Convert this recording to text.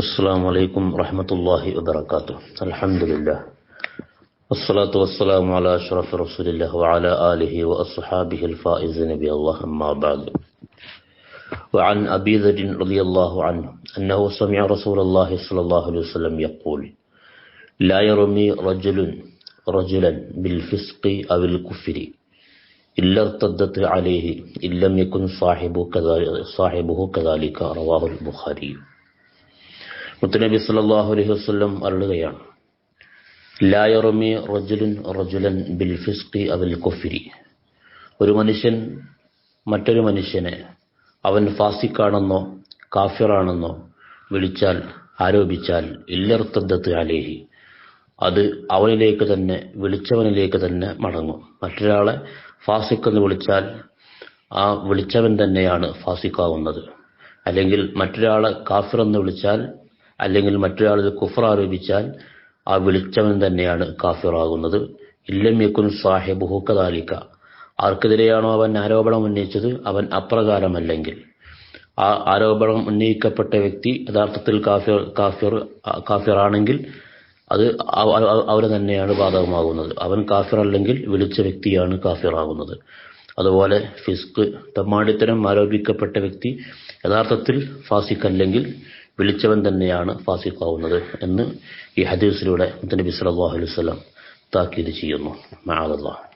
السلام عليكم ورحمة الله وبركاته. الحمد لله. والصلاة والسلام على أشرف رسول الله وعلى آله وأصحابه الفائزين بالله أما بعد. وعن أبي ذر رضي الله عنه أنه سمع رسول الله صلى الله عليه وسلم يقول لا يرمي رجل رجلا بالفسق أو الكفر إلا ارتدت عليه إن لم يكن صاحبه كذلك, صاحبه كذلك رواه البخاري. മുത്തനബി സല്ലാഹു അലൈഹി വസ്ലം അരുളുകയാണ്. ലാ യറമി റജുലുൻ റജുലൻ ബിൽ ഫിസ്ഖി അവൽ കൊഫിരി. ഒരു മനുഷ്യൻ മറ്റൊരു മനുഷ്യനെ അവൻ ഫാസിക്കാണെന്നോ കാഫിറാണെന്നോ വിളിച്ചാൽ ആരോപിച്ചാൽ ഇല്ലർത്തദ്ദത്ത് അലേഹി. അത് അവനിലേക്ക് തന്നെ വിളിച്ചവനിലേക്ക് തന്നെ മടങ്ങും. മറ്റൊരാളെ ഫാസിക് എന്ന് വിളിച്ചാൽ ആ വിളിച്ചവൻ തന്നെയാണ് ഫാസിക്കാവുന്നത് അല്ലെങ്കിൽ മറ്റൊരാളെ കാഫിർ എന്ന് വിളിച്ചാൽ അല്ലെങ്കിൽ മറ്റൊരാൾ കുഫർ ആരോപിച്ചാൽ ആ വിളിച്ചവൻ തന്നെയാണ് കാഫിറാകുന്നത്. ഇല്ലം യക്കുൻ സാഹിബുഹു കദാലിക്ക ആർക്കെതിരെയാണോ അവൻ ആരോപണം ഉന്നയിച്ചത്? അവൻ അപ്രകാരമല്ലെങ്കിൽ. ആ ആരോപണം ഉന്നയിക്കപ്പെട്ട വ്യക്തി യഥാർത്ഥത്തിൽ കാഫിർ കാഫിർ കാഫിറാണെങ്കിൽ അത് അവന് തന്നെയാണ് ബാധകമാകുന്നത്. അവൻ കാഫിർ അല്ലെങ്കിൽ വിളിച്ച വ്യക്തിയാണ് കാഫിറാകുന്നത്. അതുപോലെ ഫിസ്ക് തമ്മാടിത്തരം ആരോപിക്കപ്പെട്ട വ്യക്തി യഥാർത്ഥത്തിൽ ഫാസിഖ് അല്ലെങ്കിൽ വിളിച്ചവൻ തന്നെയാണ് ഫാസിഖാവുന്നത് എന്ന് ഈ ഹദീസിലൂടെ നബി സല്ലല്ലാഹു അലൈഹി വസല്ലം താക്കീത് ചെയ്യുന്നു. മഅദല്ലാഹ്